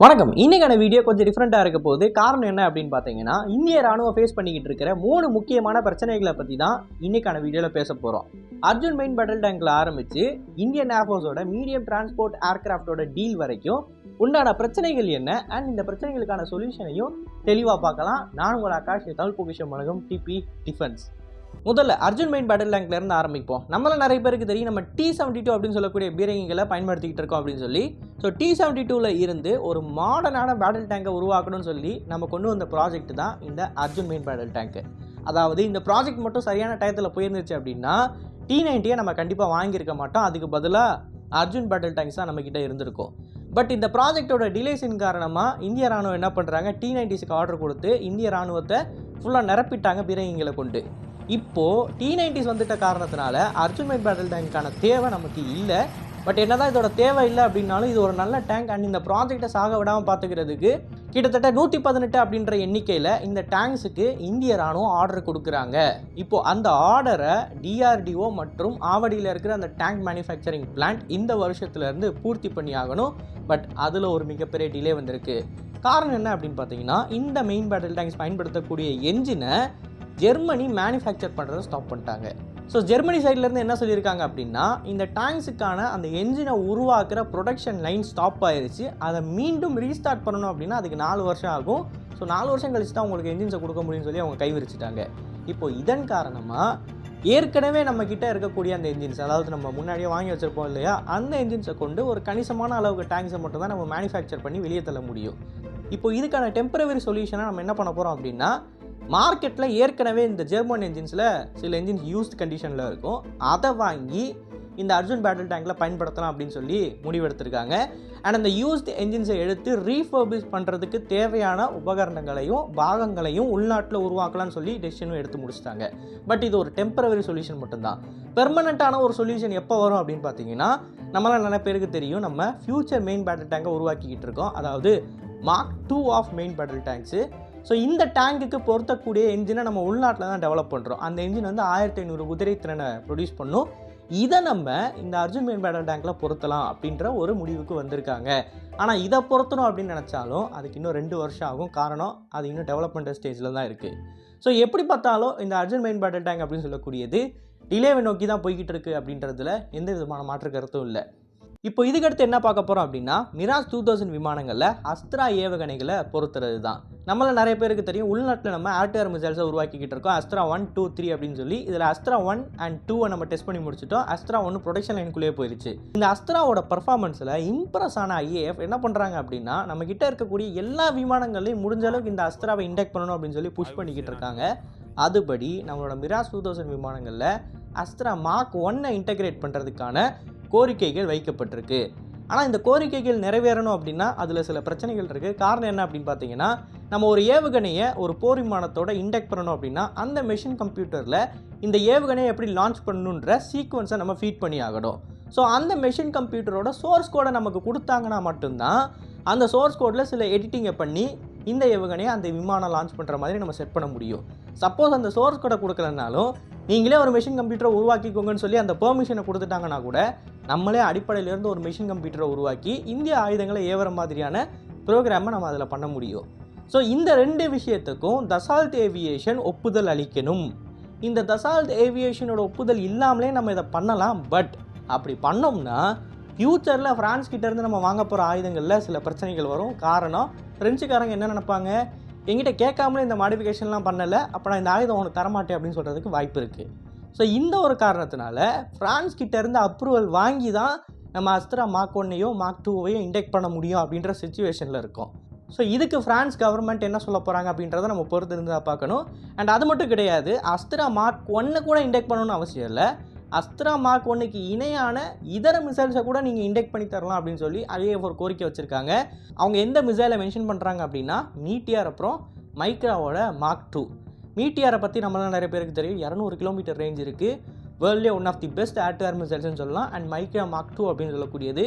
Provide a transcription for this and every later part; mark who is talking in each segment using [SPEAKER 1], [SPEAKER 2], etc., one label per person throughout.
[SPEAKER 1] வணக்கம். இன்னைக்கான வீடியோ கொஞ்சம் டிஃப்ரெண்ட்டாக இருக்க போகுது. காரணம் என்ன அப்படின்னு பார்த்தீங்கன்னா இந்திய ராணுவம் ஃபேஸ் பண்ணிக்கிட்டு இருக்கிற மூணு முக்கியமான பிரச்சனைகளை பற்றி தான் இன்னைக்கான வீடியோவில் பேச போகிறோம் அர்ஜுன் மெயின் பேட்டல் டேங்கில் ஆரம்பித்து இந்தியன் ஏர்ஃபோர்ஸோட மீடியம் டிரான்ஸ்போர்ட் ஏர்கிராஃப்டோட டீல் வரைக்கும் உண்டான பிரச்சனைகள் என்ன? அண்ட் இந்த பிரச்சனைகளுக்கான சொல்யூஷனையும் தெளிவாக பார்க்கலாம். நான் உங்கள் ஆகாஷ் தமிழ் பொக்கிஷம் வழங்கும் டிபி டிஃபென்ஸ் முதல்ல அர்ஜுன் மெயின் பேட்டில் டேங்க்ல இருந்து ஆரம்பிப்போம். நம்மள நிறைய பேருக்கு தெரியும் நம்ம டி செவன்டி டூ அப்படின்னு சொல்லக்கூடிய பீரங்கிகளை பயன்படுத்திக்கிட்டு இருக்கோம் அப்படின்னு சொல்லி. ஸோ டி செவன்டி டூவில் இருந்து ஒரு மாடர்னான பேட்டில் டேங்கை உருவாக்கணும்னு சொல்லி நம்ம கொண்டு வந்த ப்ராஜெக்ட் தான் இந்த அர்ஜுன் மெயின் பேட்டில் டேங்க் அதாவது இந்த ப்ராஜெக்ட் மட்டும் சரியான டயத்தில் போயிருந்துச்சு அப்படின்னா டி நைன்ட்டியை நம்ம கண்டிப்பாக வாங்கியிருக்க மாட்டோம். அதுக்கு பதிலாக அர்ஜுன் பேட்டில் டேங்க்ஸ் தான் நம்மக்கிட்ட இருந்திருக்கும். பட் இந்த ப்ராஜெக்டோட டிலேஸின் காரணமாக இந்திய ராணுவம் என்ன பண்ணுறாங்க டி நைன்டிஸுக்கு ஆர்டர் கொடுத்து இந்திய ராணுவத்தை ஃபுல்லாக நிரப்பிட்டாங்க பீரங்கிகளை கொண்டு. இப்போது டி நைன்டிஸ் வந்துட்ட காரணத்தினால அர்ஜுன் மெயின் பேட்டில் டேங்க்கான தேவை நமக்கு இல்லை. பட் என்னதான் இதோட தேவை இல்லை அப்படின்னாலும் இது ஒரு நல்ல டேங்க் அண்ட் இந்த ப்ராஜெக்டை சாக விடாமல் பார்த்துக்கிறதுக்கு கிட்டத்தட்ட நூற்றி பதினெட்டு அப்படின்ற எண்ணிக்கையில் இந்த டேங்க்ஸுக்கு இந்திய ராணுவம் ஆர்டர் கொடுக்குறாங்க. இப்போ அந்த ஆர்டரை டிஆர்டிஓ மற்றும் ஆவடியில் இருக்கிற அந்த டேங்க் மேனுஃபேக்சரிங் பிளான்ட் இந்த வருஷத்துலேருந்து பூர்த்தி பண்ணி ஆகணும். பட் அதில் ஒரு மிகப்பெரிய டிலே வந்திருக்கு. காரணம் என்ன அப்படின்னு பார்த்தீங்கன்னா இந்த மெயின் பேட்டில் டேங்க்ஸ் பயன்படுத்தக்கூடிய என்ஜினை ஜெர்மனி மேனுஃபேக்சர் பண்ணுறதை ஸ்டாப் பண்ணிட்டாங்க. ஸோ ஜெர்மனி சைட்லேருந்து என்ன சொல்லியிருக்காங்க அப்படின்னா இந்த டேங்க்ஸுக்கான அந்த என்ஜினை உருவாக்குற ப்ரொடக்ஷன் லைன் ஸ்டாப் ஆயிருச்சு. அதை மீண்டும் ரீஸ்டார்ட் பண்ணணும் அப்படின்னா அதுக்கு நாலு வருஷம் ஆகும். ஸோ நாலு வருஷம் கழிச்சு தான் உங்களுக்கு என்ஜின்ஸை கொடுக்க முடியும்னு சொல்லி அவங்க கைவிரிச்சிட்டாங்க. இப்போ இதன் காரணமாக ஏற்கனவே நம்ம கிட்ட இருக்கக்கூடிய அந்த என்ஜின்ஸ் அதாவது நம்ம முன்னாடியே வாங்கி வச்சிருப்போம் இல்லையா அந்த என்ஜின்ஸை கொண்டு ஒரு கணிசமான அளவுக்கு டேங்க்ஸை மட்டும் தான் நம்ம மேனுஃபேக்சர் பண்ணி வெளியே தள்ள முடியும். இப்போ இதுக்கான டெம்பரவரி சொல்யூஷனாக நம்ம என்ன பண்ண போகிறோம் அப்படின்னா மார்க்கெட்டில் ஏற்கனவே இந்த ஜெர்மன் என்ஜின்ஸில் சில என்ஜின்ஸ் யூஸ்ட் கண்டிஷனில் இருக்கும். அதை வாங்கி இந்த அர்ஜுன் பேட்டில் டேங்கில் பயன்படுத்தலாம் அப்படின்னு சொல்லி முடிவெடுத்திருக்காங்க. அண்ட் அந்த யூஸ்ட் என்ஜின்ஸை எடுத்து ரீஃபர்பிஷ் பண்ணுறதுக்கு தேவையான உபகரணங்களையும் பாகங்களையும் உள்நாட்டில் உருவாக்கலாம்னு சொல்லி டெசிஷனும் எடுத்து முடிச்சிட்டாங்க. பட் இது ஒரு டெம்பரவரி சொல்யூஷன் மட்டும்தான். பெர்மனண்ட்டான ஒரு சொல்யூஷன் எப்போ வரும் அப்படின்னு பார்த்தீங்கன்னா நம்மளால் நல்ல பேருக்கு தெரியும். நம்ம ஃப்யூச்சர் மெயின் பேட்டில் டேங்கை உருவாக்கிக்கிட்டு இருக்கோம். அதாவது mark two of main battle tanks so இந்த டேங்குக்கு பொருத்தக்கூடிய என்ஜினை நம்ம உள்நாட்டில் தான் டெவலப் பண்ணுறோம் அந்த என்ஜின் வந்து ஆயிரத்தி ஐநூறு குதிரை திறனை ப்ரொடியூஸ் பண்ணும். இதை நம்ம இந்த அர்ஜுன் மெயின் பேட்டல் டேங்கில் பொருத்தலாம் அப்படின்ற ஒரு முடிவுக்கு வந்திருக்காங்க. ஆனால் இதை பொருத்தணும் அப்படின்னு நினச்சாலும் அதுக்கு இன்னும் ரெண்டு வருஷம் ஆகும். காரணம் அது இன்னும் டெவலப்மெண்ட் ஸ்டேஜில் தான் இருக்குது ஸோ எப்படி பார்த்தாலும் இந்த அர்ஜுன் மெயின் பேட்டல் டேங்க் அப்படின்னு சொல்லக்கூடியது டிலேவை நோக்கி தான் போய்கிட்டு இருக்குது அப்படின்றதுல எந்த விதமான மாற்று கருத்தும் இல்லை. இப்போ இதுக்கடுத்து என்ன பார்க்க போகிறோம் அப்படின்னா மிராஜ் டூ தௌசண்ட் விமானங்களில் அஸ்த்ரா ஏவுகணைகளை பொறுத்துறது தான் நம்மள நிறைய பேருக்கு தெரியும் உள்நாட்டில் நம்ம ஆர்டிஆர் மிசைல்ஸை உருவாக்கிக்கிட்டு இருக்கோம் அஸ்த்ரா ஒன் டூ த்ரீ அப்படின்னு சொல்லி. இதில் அஸ்த்ரா ஒன் அண்ட் டூவை நம்ம டெஸ்ட் பண்ணி முடிச்சிட்டோம். அஸ்த்ரா ஒன்று ப்ரொடக்ஷன் லைனுக்குள்ளேயே போயிருச்சு. இந்த அஸ்த்ராவோட பர்ஃபார்மன்ஸில் இம்ப்ரெஸ் ஆன ஐஏஎஃப் என்ன பண்ணுறாங்க அப்படின்னா நம்ம கிட்ட இருக்கக்கூடிய எல்லா விமானங்களையும் முடிஞ்ச அளவுக்கு இந்த அஸ்த்ராவை இன்டெக்ட் பண்ணணும் அப்படின்னு சொல்லி புஷ் பண்ணிக்கிட்டு இருக்காங்க. அதுபடி நம்மளோட மிராஸ் டூ தௌசண்ட் விமானங்களில் அஸ்த்ரா மார்க் ஒன்னை இன்டகிரேட் பண்ணுறதுக்கான கோரிக்கைகள் வைக்கப்பட்டிருக்கு. ஆனால் இந்த கோரிக்கைகள் நிறைவேறணும் அப்படின்னா அதில் சில பிரச்சனைகள் இருக்குது காரணம் என்ன அப்படின்னு பார்த்தீங்கன்னா நம்ம ஒரு ஏவுகணையை ஒரு போர் விமானத்தோட இண்டெக்ட் பண்ணணும் அப்படின்னா அந்த மெஷின் கம்ப்யூட்டரில் இந்த ஏவுகணையை எப்படி லான்ச் பண்ணணுன்ற சீக்வன்ஸை நம்ம ஃபீட் பண்ணி ஆகணும். ஸோ அந்த மெஷின் கம்ப்யூட்டரோட சோர்ஸ் கோடை நமக்கு கொடுத்தாங்கன்னா மட்டும்தான் அந்த சோர்ஸ் கோடில் சில எடிட்டிங்கை பண்ணி இந்த ஏவுகணையை அந்த விமானம் லான்ச் பண்ணுற மாதிரி நம்ம செட் பண்ண முடியும். சப்போஸ் அந்த சோர்ஸ் கோடை கொடுக்கலனாலும் நீங்களே ஒரு மெஷின் கம்ப்யூட்டரை உருவாக்கிக்கோங்கன்னு சொல்லி அந்த பெர்மிஷனை கொடுத்துட்டாங்கன்னா கூட நம்மளே அடிப்படையிலேருந்து ஒரு மிஷின் கம்ப்யூட்டரை உருவாக்கி இந்திய ஆயுதங்களை ஏவுற மாதிரியான ப்ரோக்ராமை நம்ம அதில் பண்ண முடியும். ஸோ இந்த ரெண்டு விஷயத்துக்கும் தசால்த் ஏவியேஷன் ஒப்புதல் அளிக்கணும். இந்த தசால்த் ஏவியேஷனோட ஒப்புதல் இல்லாமலே நம்ம இதை பண்ணலாம். பட் அப்படி பண்ணோம்னா ஃப்யூச்சரில் ஃப்ரான்ஸ் கிட்டேருந்து நம்ம வாங்க போகிற ஆயுதங்களில் சில பிரச்சனைகள் வரும். காரணம் ஃப்ரெஞ்சுக்காரங்க என்ன நினைப்பாங்க? எங்கிட்ட கேட்காமலே இந்த மாடிஃபிகேஷன்லாம் பண்ணலை. அப்போ நான் இந்த ஆயுதம் உனக்கு தரமாட்டேன் அப்படின்னு சொல்கிறதுக்கு வாய்ப்பு இருக்குது ஸோ இந்த ஒரு காரணத்தினால ஃப்ரான்ஸ் கிட்டேருந்து அப்ரூவல் வாங்கி தான் நம்ம அஸ்திரா மார்க் ஒன்னையோ மார்க் டூவையும் இண்டெக்ட் பண்ண முடியும் அப்படின்ற சுச்சுவேஷனில் இருக்கும். ஸோ இதுக்கு ஃப்ரான்ஸ் கவர்மெண்ட் என்ன சொல்ல போகிறாங்க அப்படின்றத நம்ம பொறுத்து இருந்தால் பார்க்கணும். அண்ட் அது மட்டும் கிடையாது அஸ்திரா மார்க் ஒன்று கூட இண்டெக்ட் பண்ணணும்னு அவசியம் இல்லை. அஸ்திரா மார்க் ஒன்றுக்கு இணையான இதர மிசைல்ஸை கூட நீங்கள் இண்டெக்ட் பண்ணி தரலாம் அப்படின்னு சொல்லி அதே ஒரு கோரிக்கை வச்சுருக்காங்க. அவங்க எந்த மிசைலை மென்ஷன் பண்ணுறாங்க அப்படின்னா நீட்டியாக அப்புறம் மைக்ராவோட மார்க் டூ மீட்டியாரை பற்றி நம்மளால் நிறைய பேருக்கு தெரியும். இரநூறு கிலோமீட்டர் ரேஞ்ச் இருக்குது வேர்ல்டே one of the best air to மிசைல்ஸ்னு சொல்லலாம். அண்ட் மைக்ரா மார்க் டூ அப்படின்னு சொல்லக்கூடியது.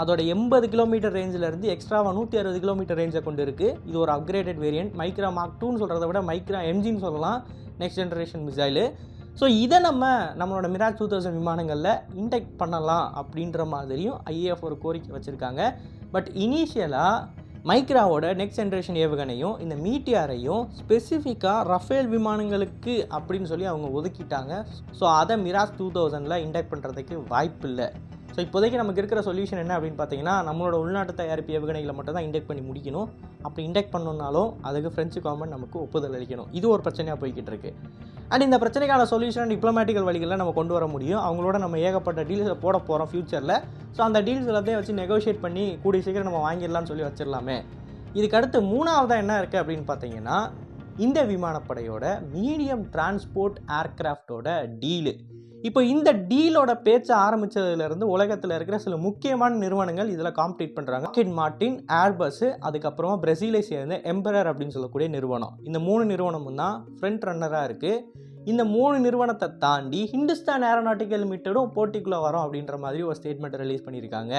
[SPEAKER 1] அதோட எண்பது கிலோமீட்டர் ரேஞ்சிலேருந்து எக்ஸ்ட்ராவாக நூற்றி அறுபது கிலோமீட்டர் ரேஞ்சை கொண்டு இருக்குது இது ஒரு அப்கிரேடட் வேரியன்ட் மைக்ரா மார்க் டூன்னு சொல்கிறத விட மைக்ரா எம்ஜின்னு சொல்லலாம். நெக்ஸ்ட் ஜென்ரேஷன் மிசைலு ஸோ இதை நம்ம நம்மளோட மிராஜ் டூ தௌசண்ட் விமானங்களில் இன்டெக்ட் பண்ணலாம் அப்படின்ற மாதிரியும் ஐஏஎஃப் ஒரு கோரிக்கை வச்சுருக்காங்க. பட் இனிஷியலாக மைக்ராவோட நெக்ஸ்ட் ஜென்ரேஷன் ஏவுகணையும் இந்த மீட்டியாரையும் ஸ்பெசிஃபிக்காக ரஃபேல் விமானங்களுக்கு அப்படின்னு சொல்லி அவங்க ஒதுக்கிட்டாங்க. ஸோ அதை மிராஸ் டூ தௌசண்டில் இண்டக்ட் பண்ணுறதுக்கு வாய்ப்பு இல்லை ஸோ இப்போதைக்கு நமக்கு இருக்கிற சொல்யூஷன் என்ன அப்படின்னு பார்த்தீங்கன்னா நம்மளோட உள்நாட்டு தயாரிப்பு ஏவுகணைகளை மட்டும் தான் இண்டெக்ட் பண்ணி முடிக்கணும். அப்படி இண்டெக்ட் பண்ணணுன்னாலும் அதுக்கு ஃப்ரெஞ்சு கவர்மெண்ட் நமக்கு ஒப்புதல் அளிக்கணும். இது ஒரு பிரச்சனையாக போய்கிட்டு இருக்கு. அண்ட் இந்த பிரச்சனைக்கான சொல்யூஷன் டிப்ளமேட்டிக்கல் வழிகளில் நம்ம கொண்டு வர முடியும். அவங்களோட நம்ம ஏகப்பட்ட டீல்ஸை போட போகிறோம் ஃப்யூச்சரில் ஸோ அந்த டீல்ஸ் எல்லாத்தையும் வச்சு நெகோஷியேட் பண்ணி கூடிய சீக்கிரம் நம்ம வாங்கிடலாம்னு சொல்லி வச்சிடலாமே. இதுக்கு அடுத்து மூணாவதாக என்ன இருக்குது அப்படின்னு பார்த்தீங்கன்னா இந்த விமானப்படையோட மீடியம் டிரான்ஸ்போர்ட் ஏர்க்ராஃப்டோட டீலு இப்போ இந்த டீலோட பேச்சை ஆரம்பித்ததுலேருந்து உலகத்தில் இருக்கிற சில முக்கியமான நிறுவனங்கள் இதில் காம்பீட் பண்ணுறாங்க கிட் மார்டின் ஏர்பஸ் அதுக்கப்புறமா பிரசீலை சேர்ந்த எம்பரர் அப்படின்னு சொல்லக்கூடிய நிறுவனம். இந்த மூணு நிறுவனமும் தான் ஃப்ரண்ட் ரன்னராக இருக்குது இந்த மூணு நிறுவனத்தை தாண்டி ஹிந்துஸ்தான் ஏரோநாட்டிக்கல் லிமிட்டடும் போட்டிக்குள்ளே வரோம் அப்படின்ற மாதிரி ஒரு ஸ்டேட்மெண்ட் ரிலீஸ் பண்ணியிருக்காங்க.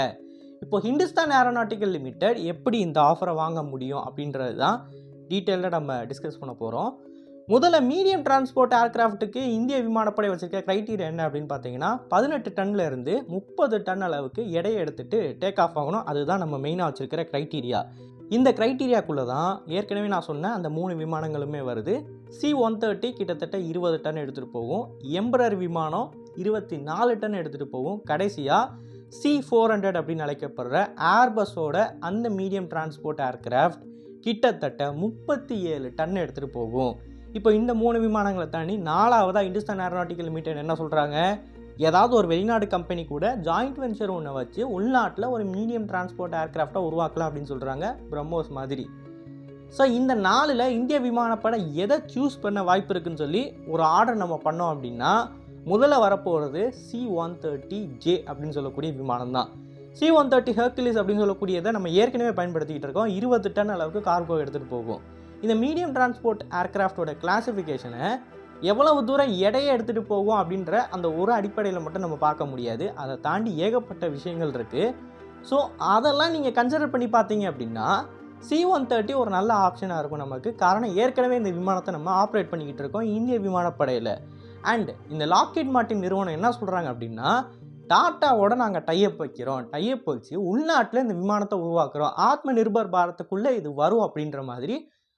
[SPEAKER 1] இப்போ ஹிந்துஸ்தான் ஏரோநாட்டிக்கல் லிமிடெட் எப்படி இந்த ஆஃபரை வாங்க முடியும் அப்படின்றது தான் டீட்டெயிலாக நம்ம டிஸ்கஸ் பண்ண போகிறோம் முதல்ல மீடியம் டிரான்ஸ்போர்ட் ஏர்கிராஃப்ட்டுக்கு இந்திய விமானப்படை வச்சிருக்க க்ரைட்டீரியா என்ன அப்படின்னு பார்த்தீங்கன்னா பதினெட்டு டன்ல இருந்து முப்பது டன் அளவுக்கு எடையை எடுத்துட்டு டேக் ஆஃப் ஆகணும். அதுதான் நம்ம மெயினாக வச்சிருக்கிற க்ரைட்டீரியா இந்த க்ரைட்டீரியாக்குள்ளே தான் ஏற்கனவே நான் சொன்ன அந்த மூணு விமானங்களுமே வருது. சி ஒன் தேர்ட்டி கிட்டத்தட்ட இருபது டன் எடுத்துகிட்டு போகும். எம்பரர் விமானம் இருபத்தி நாலு டன் எடுத்துகிட்டு போகும். கடைசியாக சி ஃபோர் ஹண்ட்ரட் அப்படின்னு அழைக்கப்படுற ஏர்பஸோட அந்த மீடியம் டிரான்ஸ்போர்ட் ஏர்கிராஃப்ட் கிட்டத்தட்ட முப்பத்தி ஏழு டன் எடுத்துகிட்டு போகும். இப்போ இந்த மூணு விமானங்களை தாண்டி நாலாவதாக இந்துஸ்தான் ஏரோநாட்டிக்கல் லிமிடெட் என்ன சொல்கிறாங்க ஏதாவது ஒரு வெளிநாடு கம்பெனி கூட ஜாயிண்ட் வெஞ்சர் ஒன்றை வச்சு உள்நாட்டில் ஒரு மீடியம் டிரான்ஸ்போர்ட் ஏர்கிராஃப்டை உருவாக்கலாம் அப்படின்னு சொல்கிறாங்க பிரம்மோஸ் மாதிரி. ஸோ இந்த நாளில் இந்திய விமானப்படை எதை சூஸ் பண்ண வாய்ப்பு இருக்குன்னு சொல்லி ஒரு ஆர்டர் நம்ம பண்ணோம் அப்படின்னா முதல்ல வரப்போகிறது சி ஒன் தேர்ட்டி ஜே அப்படின்னு சொல்லக்கூடிய விமானம் தான். சி ஒன் தேர்ட்டி ஹெர்குலிஸ் அப்படின்னு சொல்லக்கூடியதை நம்ம ஏற்கனவே பயன்படுத்திக்கிட்டு இருக்கோம். இருபது டன் அளவுக்கு கார்கோ எடுத்துகிட்டு போகும். இந்த மீடியம் டிரான்ஸ்போர்ட் ஏர்க்ராஃப்டோட கிளாஸிஃபிகேஷனை எவ்வளவு தூரம் எடையை எடுத்துகிட்டு போகும் அப்படின்ற அந்த ஒரு அடிப்படையில் மட்டும் நம்ம பார்க்க முடியாது. அதை தாண்டி ஏகப்பட்ட விஷயங்கள் இருக்குது ஸோ அதெல்லாம் நீங்கள் கன்சிடர் பண்ணி பார்த்தீங்க அப்படின்னா சி ஒன் தேர்ட்டி ஒரு நல்ல ஆப்ஷனாக இருக்கும் நமக்கு. காரணம் ஏற்கனவே இந்த விமானத்தை நம்ம ஆப்ரேட் பண்ணிக்கிட்டு இருக்கோம் இந்திய விமானப்படையில். அண்ட் இந்த லாக்கெட் மார்ட்டின் நிறுவனம் என்ன சொல்கிறாங்க அப்படின்னா டாட்டாவோட நாங்கள் டையப் வைக்கிறோம். டையப் வச்சு உள்நாட்டில் இந்த விமானத்தை உருவாக்குறோம். ஆத்ம நிர்பர் பாரத்துக்குள்ளே இது வரும் அப்படின்ற மாதிரி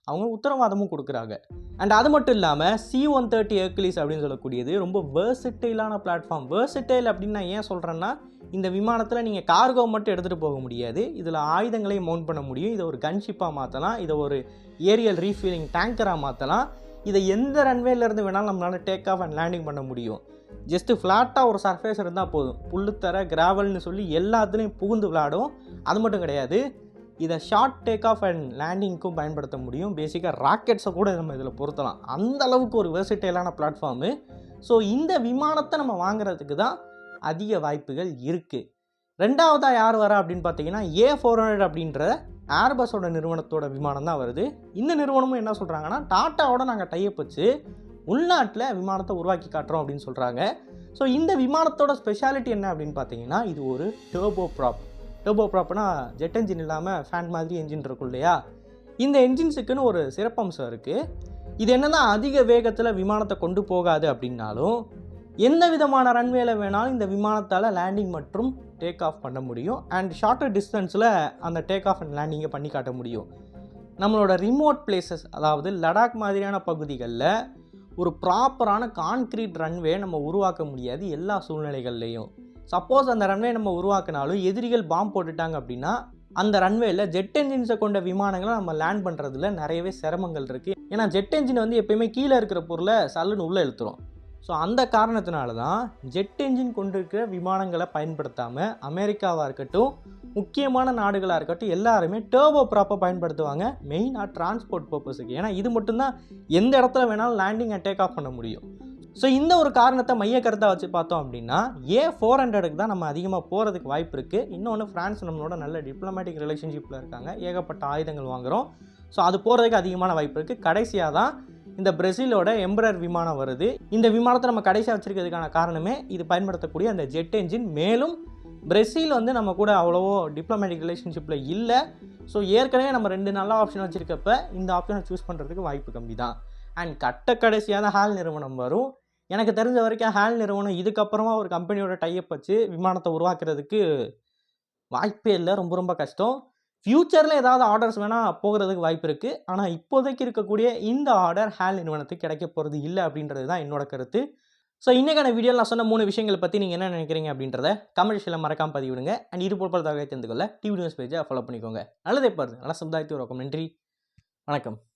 [SPEAKER 1] அவங்க உத்தரவாதமும் கொடுக்குறாங்க. அண்ட் அது மட்டும் இல்லாமல் சி ஒன் தேர்ட்டி ஏர்கிலிஸ் அப்படின்னு சொல்லக்கூடியது ரொம்ப வேர்சிட்டைலான பிளாட்ஃபார்ம் வேர்சிட்டைல் அப்படின்னு நான் ஏன் சொல்கிறேன்னா இந்த விமானத்தில் நீங்கள் கார்கோ மட்டும் எடுத்துகிட்டு போக முடியாது. இதில் ஆயுதங்களையும் மவுண்ட் பண்ண முடியும். இதை ஒரு கன்ஷிப்பாக மாற்றலாம் இதை ஒரு ஏரியல் ரீஃபில்லிங் டேங்கராக மாற்றலாம் இதை எந்த ரன்வேலேருந்து வேணாலும் நம்மளால் டேக் ஆஃப் அண்ட் லேண்டிங் பண்ண முடியும். ஜஸ்ட்டு ஃப்ளாட்டாக ஒரு சர்ஃபேஸ் இருந்தால் போதும். புல்லுத்தர கிராவல்னு சொல்லி எல்லாத்துலேயும் புகுந்து விளாடும் அது மட்டும் கிடையாது. இதை ஷார்ட் டேக் ஆஃப் அண்ட் லேண்டிங்க்கும் பயன்படுத்த முடியும். பேசிக்காக ராக்கெட்ஸை கூட நம்ம இதில் பொருத்தலாம். அந்த அளவுக்கு ஒரு வெர்சிட்டைலான பிளாட்ஃபார்மு ஸோ இந்த விமானத்தை நம்ம வாங்குறதுக்கு தான் அதிக வாய்ப்புகள் இருக்குது ரெண்டாவதாக யார் வரா அப்படின்னு பார்த்தீங்கன்னா ஏ ஃபோர் ஹண்ட்ரட் அப்படின்ற ஏர்பஸோட நிறுவனத்தோட விமானம் தான் வருது. இந்த நிறுவனமும் என்ன சொல்கிறாங்கன்னா டாட்டாவோட நாங்கள் டைப் வச்சு உள்நாட்டில் விமானத்தை உருவாக்கி காட்டுறோம் அப்படின்னு சொல்கிறாங்க ஸோ இந்த விமானத்தோட ஸ்பெஷாலிட்டி என்ன அப்படின்னு பார்த்தீங்கன்னா இது ஒரு டேர்போ ப்ராப் டர்போ ப்ராப்னா ஜெட் என்ஜின் இல்லாமல் ஃபேன் மாதிரி என்ஜின் இருக்கும் இல்லையா? இந்த என்ஜின்ஸுக்குன்னு ஒரு சிறப்பம்சம் இருக்குது இது என்னன்னா அதிக வேகத்தில் விமானத்தை கொண்டு போகாது அப்படின்னாலும் எந்த விதமான ரன்வேல வேணாலும் இந்த விமானத்தால் லேண்டிங் மற்றும் டேக் ஆஃப் பண்ண முடியும். அண்ட் ஷார்ட்டர் டிஸ்டன்ஸில் அந்த டேக் ஆஃப் அண்ட் லேண்டிங்கை பண்ணி காட்ட முடியும். நம்மளோட ரிமோட் பிளேசஸ் அதாவது லடாக் மாதிரியான பகுதிகளில் ஒரு ப்ராப்பரான கான்க்ரீட் ரன்வே நம்ம உருவாக்க முடியாது எல்லா சூழ்நிலைகள்லையும். சப்போஸ் அந்த ரன்வே நம்ம உருவாக்கினாலும் எதிரிகள் பாம்பு போட்டுட்டாங்க அப்படின்னா அந்த ரன்வேல ஜெட் என்ஜின்ஸை கொண்ட விமானங்களை நம்ம லேண்ட் பண்ணுறதுல நிறையவே சிரமங்கள் இருக்குது ஏன்னா ஜெட் என்ஜின் வந்து எப்பயுமே கீழே இருக்கிற பொருளை சல்லுன்னு உள்ளே இழுத்துரும். ஸோ அந்த காரணத்தினால தான் ஜெட் என்ஜின் கொண்டிருக்கிற விமானங்களை பயன்படுத்தாமல் அமெரிக்காவாக இருக்கட்டும் முக்கியமான நாடுகளாக இருக்கட்டும் எல்லாருமே டேர்போ ப்ராப்பை பயன்படுத்துவாங்க மெயினாக டிரான்ஸ்போர்ட் பர்பஸுக்கு ஏன்னா இது மட்டும்தான் எந்த இடத்துல வேணாலும் லேண்டிங் அண்ட் டேக் ஆஃப் பண்ண முடியும். ஸோ இந்த ஒரு காரணத்தை மைய கருத்தாக வச்சு பார்த்தோம் அப்படின்னா ஏ ஃபோர் ஹண்ட்ரடுக்கு தான் நம்ம அதிகமாக போகிறதுக்கு வாய்ப்பு இருக்குது இன்னொன்று ஃப்ரான்ஸ் நம்மளோட நல்ல டிப்ளமேட்டிக் ரிலேஷன்ஷிப்பில் இருக்காங்க. ஏகப்பட்ட ஆயுதங்கள் வாங்குகிறோம் ஸோ அது போகிறதுக்கு அதிகமான வாய்ப்பு இருக்குது கடைசியாக தான் இந்த பிரேசிலோட எம்பரர் விமானம் வருது. இந்த விமானத்தை நம்ம கடைசியாக வச்சுருக்கிறதுக்கான காரணமே இது பயன்படுத்தக்கூடிய அந்த ஜெட் என்ஜின். மேலும் பிரேசில் வந்து நம்ம கூட அவ்வளோவோ டிப்ளமேட்டிக் ரிலேஷன்ஷிப்பில் இல்லை. ஸோ ஏற்கனவே நம்ம ரெண்டு நல்ல ஆப்ஷன் வச்சுருக்கப்ப இந்த ஆப்ஷனை சூஸ் பண்ணுறதுக்கு வாய்ப்பு கம்மி தான் அண்ட் கட்ட கடைசியாக தான் ஹால் நிறுவனம் வரும். எனக்கு தெரிஞ்ச வரைக்கும் ஹால் நிறுவனம் இதுக்கப்புறமா ஒரு கம்பெனியோட டைப் வச்சு விமானத்தை உருவாக்குறதுக்கு வாய்ப்பே இல்லை. ரொம்ப ரொம்ப கஷ்டம். ஃப்யூச்சரில் ஏதாவது ஆர்டர்ஸ் வேணால் போகிறதுக்கு வாய்ப்பு இருக்குது ஆனால் இப்போதைக்கு இருக்கக்கூடிய இந்த ஆர்டர் ஹேல் நிறுவனத்துக்கு கிடைக்க போகிறது இல்லை அப்படின்றது தான் என்னோட கருத்து. ஸோ இன்றைக்கான வீடியோவில் நான் சொன்ன மூணு விஷயங்களை பற்றி நீங்கள் என்ன நினைக்கிறீங்க அப்படின்றத கமெண்ட் மறக்காமல் மறக்காம பதிவிடுங்க. அண்ட் இது போல் பல தகவலை தெரிந்து கொள்ள டிவி நியூஸ் பேஜை ஃபாலோ பண்ணிக்கோங்க. நல்லதே பாருங்கள் நல்ல சமுதாயத்தை உருவாக்கும் நன்றி. வணக்கம்.